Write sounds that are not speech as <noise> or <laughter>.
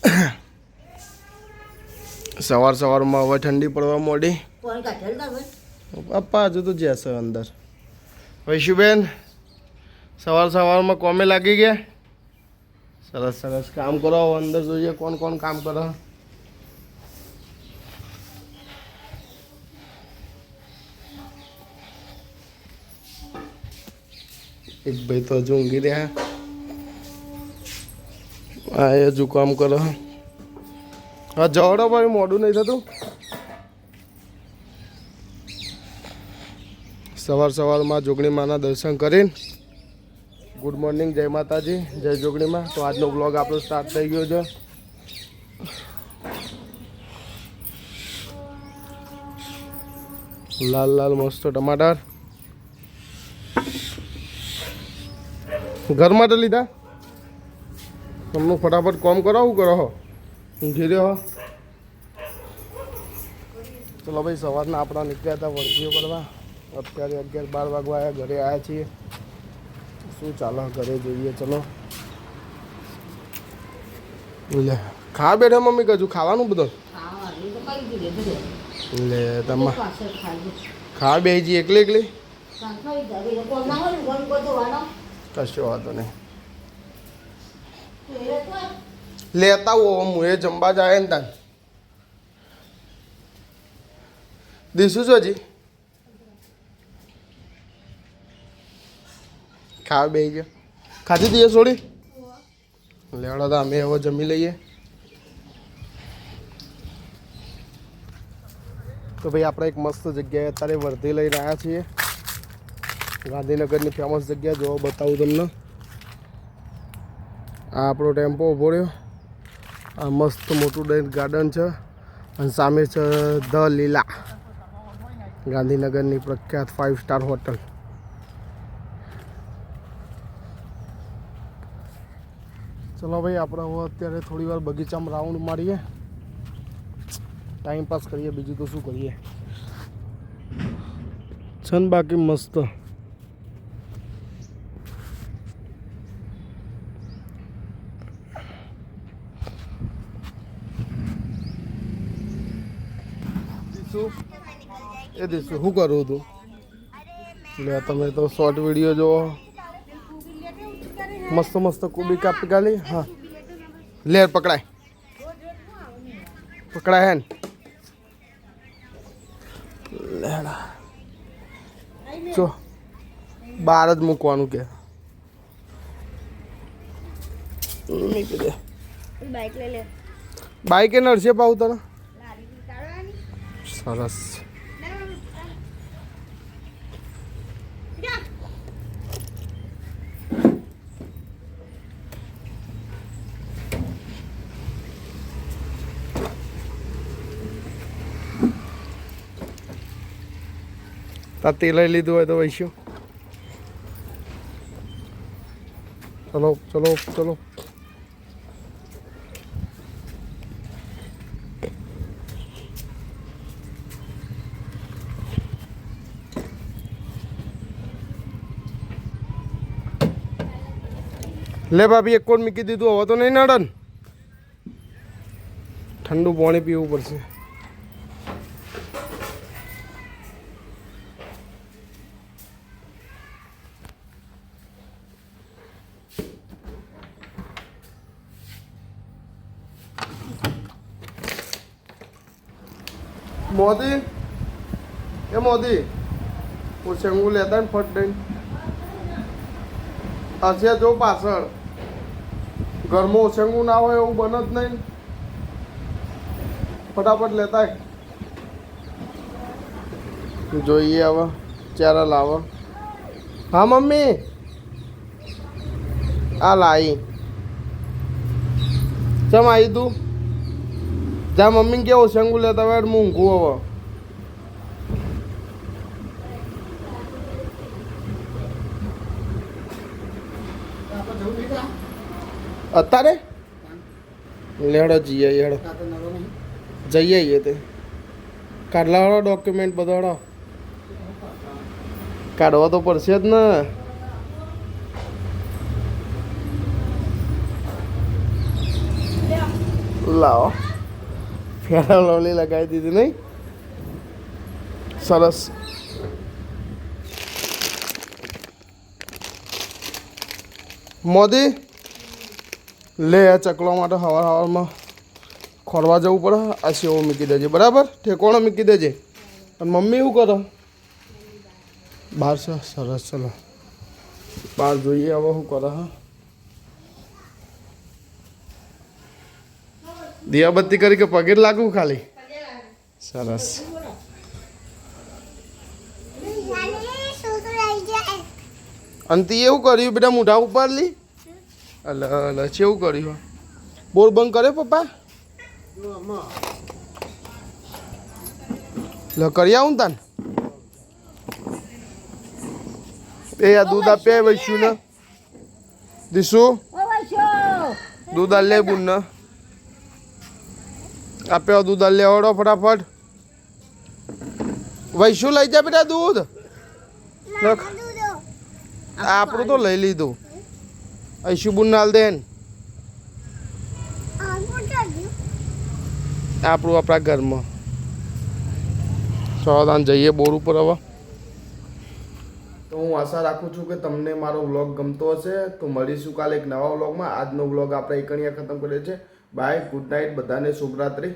<coughs> સવાર સવારમાં હવે ઠંડી પડવા માંડી. કોણ કાઢેલ તમે? પપ્પા હજુ તો જશે અંદર. વૈશુબેન સવાર સવારમાં કોમે લાગી ગયા? સરસ સરસ. કામ કરો હવે અંદર જોઈએ કોણ કોણ કામ કરે. એક ભાઈ તો હજુ ઊંઘી રહ્યા. આ એ હજુ કામ કરો. હા જવડો ભાઈ, મોડું નહીં થતું. સવાર સવારમાં જોગણી માના દર્શન કરીને ગુડ મોર્નિંગ, જય માતાજી, જય જોગણીમાં. તો આજનો બ્લોગ આપણો સ્ટાર્ટ થઈ ગયો છે. લાલ લાલ મસ્ત ટમાટર. ઘરમાં તો લીધા? તમને ફટાફટ કોમ કરાવું કરો હો ઊંઘી રહ્યો ચલો ભાઈ સવારના આપણા નીકળ્યા હતા વરજીઓ કરવા અત્યારે અગિયાર બાર વાગવા આવ્યા ઘરે આવ્યા છીએ શું ચાલે ઘરે જોઈએ ચલો લે ખા બેઠા મમ્મી કજુ ખાવાનું બધું લે તમે ખા બેજી એકલી એકલી કશો વાંધો નહીં લેતા હો હું જમવા જાય ને તાન. દીશું છો હજી? ખાવા બે ગયો. ખાધી દઈએ છોડી લેવડો તો અમે એવો જમી લઈએ. તો ભાઈ આપણે એક મસ્ત જગ્યાએ અત્યારે વર્ધી લઈને આવ્યા છીએ. ગાંધીનગરની ફેમસ જગ્યા, જોવા બતાવું તમને. આ આપણો ટેમ્પો ઊભો રહ્યો. આ મસ્ત મોટું ડેન ગાર્ડન છે અને સામે છે ધ લીલા. ગાંધીનગરની પ્રખ્યાત ફાઇવ સ્ટાર હોટલ. ચલો ભાઈ, આપણે હવે અત્યારે થોડી વાર બગીચામાં રાઉન્ડ મારીએ. ટાઈમ પાસ કરીએ, બીજું તો શું કરીએ? છે બાકી મસ્ત. દીસુ એ દિવસે શું કરું તું? એટલે તમે તો શોર્ટ વીડિયો જોવો મસ્ત મસ્ત કુબી કાપી કાઢી. હા. લેર પકડાય. પકડાય હે ને લેડા. જો. બહાર જ મૂકવાનું કે. બાઈક લઈ લે. બાઈક એ નડશે પાવું તને? સરસ તાર તે લઈ લીધું હોય તો વૈશ્યો ચલો ચલો ચલો લે ભાભી, એક કોટ મૂકી દીધું? હવે તો નહીં નડન. ઠંડુ પાણી પીવું પડશે. મોદી? એ મોદી ઓછંગું લેતા ને ફટ દઈ હશે જો પાછળ. ઘરમાં ઓછંગું ના હોય એવું બને જ નહીં. ફટાફટ લેતા જોઈએ હવે, ચારા લાવો. હા, મમ્મી? આ લાઈ. ચમ આવી તું? જા મમ્મી કેવું શંગુ લેતા હોય હું ઊંઘું હવે. અત્યારે? લેડો જઈએ હેડો. જઈએ આવીએ તે કાઢલાવાળો ડોક્યુમેન્ટ બધાડો. કાઢવા તો પડશે જ ને. લાવો. ફેરા લોલી લગાવી દીધી નહીં? સરસ. મોદી? લે, આ ચકલો માટે હવાર હવારમાં ખોરવા જવું પડે. આ સેવો મૂકી દેજે. બરાબર? ઠેકોણો મૂકી દેજે. અને મમ્મી એવું કરો? બહાર છે? સરસ, ચલો. બહાર જોઈએ હવે શું કરે, હા? દિયાબત્તી કરી કે પગે લાગવું ખાલી? સરસ. અને તે એવું કર્યું? બેટા મોઢા ઉપર લી. અલ અલ કેવું કર્યું? બોર બંધ કરે પપ્પા. લ કરી આવું તાન. એ આ દૂધ આપે વૈશ્યું ને. દીશું દૂધ આ બુન ને. આપ્યો દૂધ આ ઓડો ફટાફટ. વૈશ્યું લઈ જા બેટા દૂધ. આપણું તો લઈ લીધું. ઐશુ બુન નાલ આપણું આપણા ઘરમાં. સાવધાન જઈએ બોર ઉપર હવે. તો હું આશા રાખું છું કે તમને મારો વ્લોગ ગમતો હશે. તો મળીશું કાલે એક નવા વ્લોગમાં. આજનો વ્લોગ આપણે એકણીયા ખતમ કરીએ છીએ. બાય ગુડ નાઇટ બધાને શુભરાત્રી.